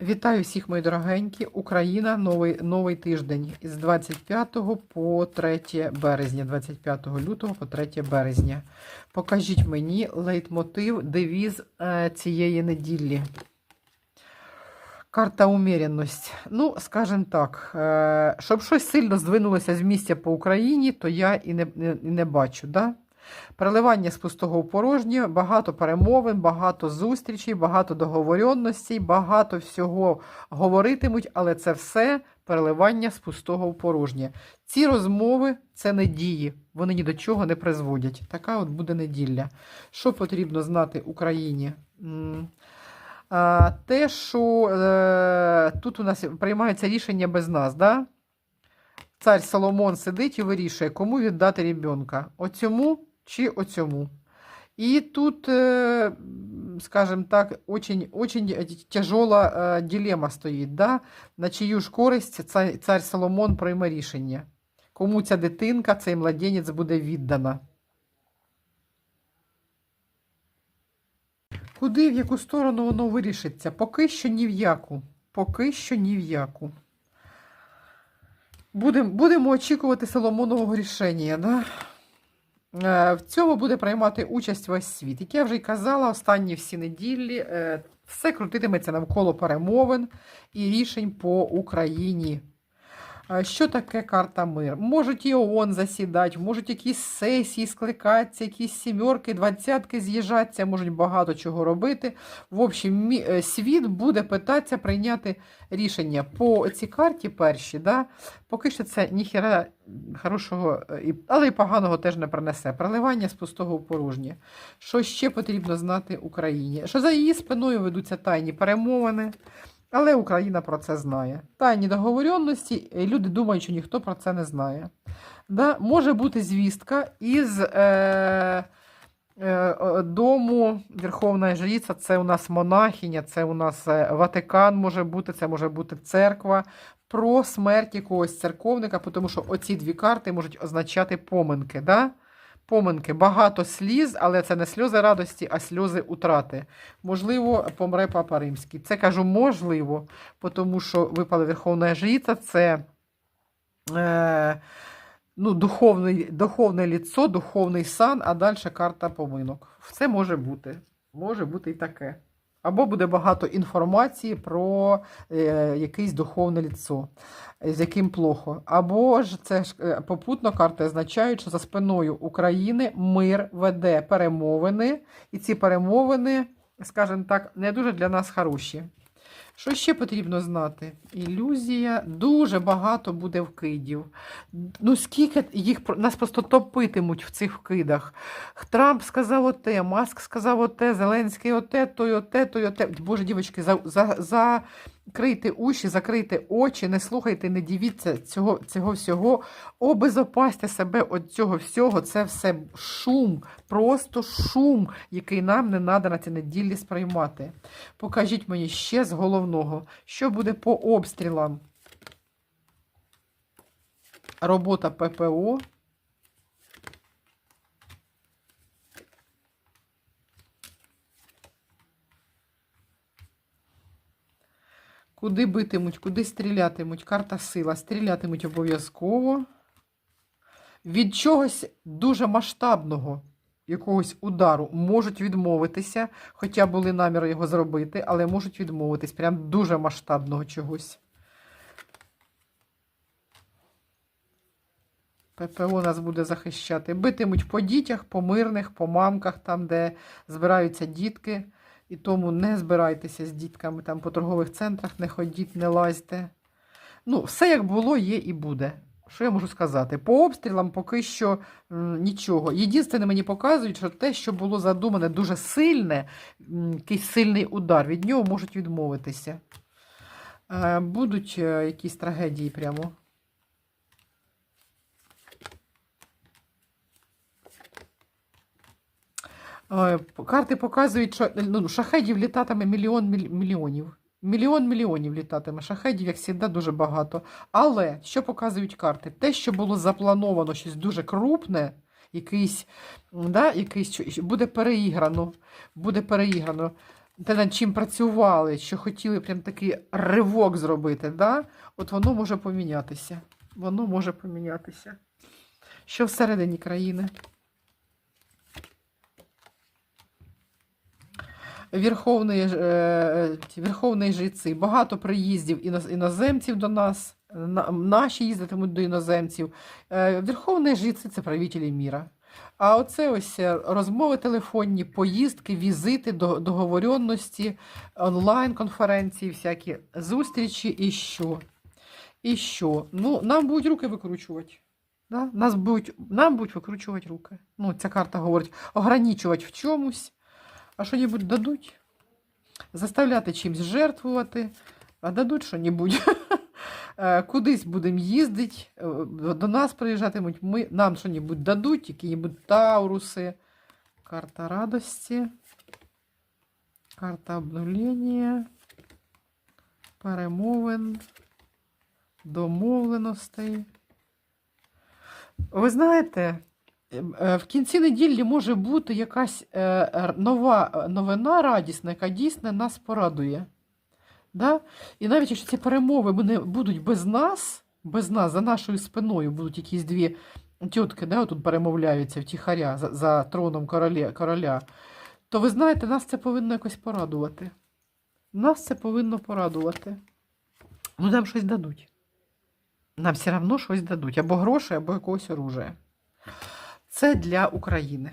Вітаю всіх, мої дорогенькі. Україна, новий, новий тиждень з 25 по 3 березня, 25 лютого по 3 березня. Покажіть мені лейтмотив, девіз е, цієї неділі. Карта уміряність. Ну, скажімо так, е, щоб щось сильно здвинулося з місця по Україні, то я і не, і не бачу. Да? Переливання з пустого в порожнє, багато перемовин, багато зустрічей, багато договоренностей, багато всього говоритимуть, але це все переливання з пустого в порожнє. Ці розмови це не дії, вони ні до чого не призводять. Така от буде неділя. Що потрібно знати Україні? Те, що е, тут у нас приймається рішення без нас, да? Цар Соломон сидить і вирішує, кому віддати ребенка. Оцьому чи оцьому. І тут, е, скажімо так, очень, очень тяжела е, дилема стоїть, да? на чию ж користь цар Соломон прийме рішення. Кому ця дитинка, цей младенець буде віддана. Куди, в яку сторону воно вирішиться? Поки що ні в яку. Поки що ні в яку. Будем, будемо очікувати Соломонового рішення. Да? Е, В цьому буде приймати участь весь світ. Як я вже й казала, останні всі неділі е, все крутитиметься навколо перемовин і рішень по Україні. Що таке карта мир? Можуть і ООН засідати, можуть якісь сесії скликатися, якісь сімерки, двадцятки з'їжджатися, можуть багато чого робити. В общем, е, світ буде питатися прийняти рішення по цій карті перші. Да? Поки що це ніхера хорошого, е, і- але й поганого теж не принесе. Проливання з пустого в порожнє. Що ще потрібно знати Україні? Що за її спиною ведуться тайні перемовини. Але Україна про це знає. Тайні договоренності, люди думають, що ніхто про це не знає. Да? Може бути звістка із е, е, е, дому Верховна Жриця, це у нас монахиня, це у нас е, Ватикан може бути, це може бути церква, про смерть якогось церковника, тому що оці дві карти можуть означати поминки. Да? Поминки, багато сліз, але це не сльози радості, а сльози утрати. Можливо, помре Папа Римський. Це кажу можливо, тому що випала Верховна Жриця, це е, ну, духовний, духовне ліцо, духовний сан, а далі карта поминок. Все може бути. Може бути і таке. Або буде багато інформації про е, якесь духовне ліцо, з яким плохо. Або ж це ж е, попутно карти означають, що за спиною України мир веде перемовини, і ці перемовини, скажімо так, не дуже для нас хороші. Що ще потрібно знати? Ілюзія, дуже багато буде вкидів. Ну, скільки їх нас просто топитимуть в цих вкидах. Трамп сказав оте, Маск сказав оте, Зеленський оте, той оте, той оте. Боже, дівчатки, за, за, закрийте уші, закрийте очі, не слухайте, не дивіться цього, цього всього. Обезопасьте себе від цього всього. Це все шум, просто шум, який нам не треба на цій неділі сприймати. Покажіть мені ще з головного, що буде по обстрілам. Робота ППО. Куди битимуть, куди стрілятимуть? Карта сила. Стрілятимуть обов'язково. Від чогось дуже масштабного, якогось удару, можуть відмовитися, хоча були наміри його зробити, але можуть відмовитись. Прям дуже масштабного чогось. ППО нас буде захищати. Битимуть по дітях, по мирних, по мамках, там, де збираються дітки. І тому не збирайтеся з дітками там по торгових центрах, не ходіть, не лазьте. Ну, все як було, є і буде. Що я можу сказати? По обстрілам поки що нічого. Єдине мені показують, що те, що було задумане дуже сильне, якийсь сильний удар, від нього можуть відмовитися. Е, будуть е, якісь трагедії прямо. Карти показують, що ну, шахедів літатиме мільйон мільйонів. Мільйон мільйонів літатиме. Шахедів, як завжди, дуже багато. Але що показують карти? Те, що було заплановано щось дуже крупне, якийсь, да, якийсь, буде переіграно. Буде переіграно. те, над чим працювали, що хотіли прям такий ривок зробити, да? от воно може помінятися. Воно може помінятися. Що всередині країни? Верховні, е, е, верховні жреці, багато приїздів іноземців до нас, наші їздитимуть до іноземців. Е, Верховні жреці це правителі міра. А оце ось розмови телефонні, поїздки, візити, до- договоренності, онлайн-конференції, всякі зустрічі і що? І що? Ну, нам будуть руки викручувати. Да? Нас будуть, нам будуть викручувати руки. Ну, ця карта говорить, ограничувати в чомусь, а що-небудь дадуть. Заставляти чимось жертвувати, а дадуть що-небудь. Е, Кудись будемо їздити, е, до нас приїжджатимуть, ми, нам що-небудь дадуть, які-небудь тауруси. Карта радості, карта обнулення, перемовин, домовленостей. Ви знаєте, в кінці неділі може бути якась е, нова новина радісна, яка дійсно нас порадує. Да? І навіть якщо ці перемови будуть без нас, без нас, за нашою спиною будуть якісь дві тітки, да, тут перемовляються втіхаря за, за троном короля, короля, то ви знаєте, нас це повинно якось порадувати. Нас це повинно порадувати. Ну, нам щось дадуть. Нам все одно щось дадуть. Або гроші, або якогось оружия. Це для України.